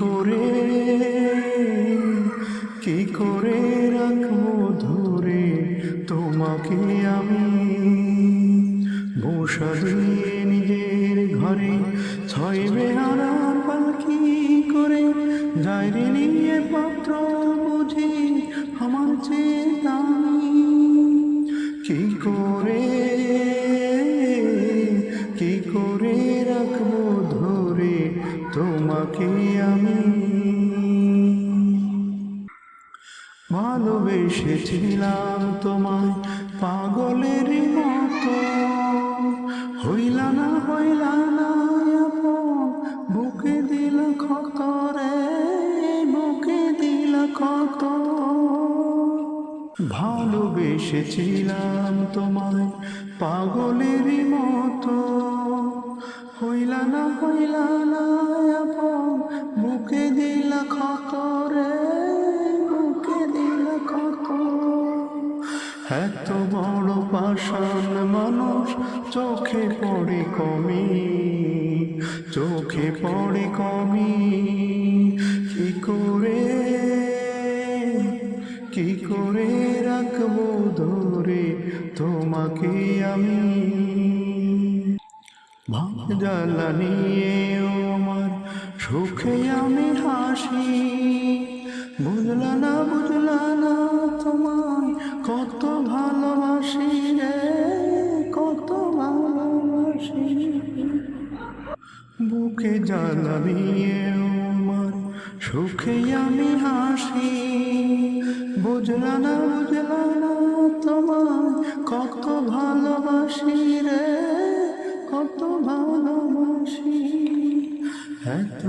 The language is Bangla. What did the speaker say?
করে, কি করে রাখব ধরে? তোমাকে আমি বসা দিয়ে নিজের ঘরে ছয় বেহারা পালকি করে যাইরে নিয়ে পত্র বুঝি আমার চেয়ে দামি তোমাকে আমি। ভালোবেসেছিলাম তোমায় পাগলের মতো। হইলা না হইলা না বুকে দিল ক্ষত রে বুকে দিল ক্ষত ভালোবেসেছিলাম তোমায় পাগলের মতো। হইলা না হইলা না বুকে দিল ক্ষত এত বড় পাষাণ মানুষ চোখে পড়ে কমি, চোখে পড়ে কমি। কি করে কি করে রাখব ধরে তোমাকে আমি? ভাব জ্বালা নিয়ে আমার সুখে আমি হাসি বুঝলা না বুঝলা না তোমায় কত ভালোবাসি রে, কত ভালোবাসি। বুকে জ্বালাবি আমার সুখে আমি হাসি। বুঝলা না বুঝলা না তোমায় কত ভালোবাসি রে, কত ভালোবাসি। এত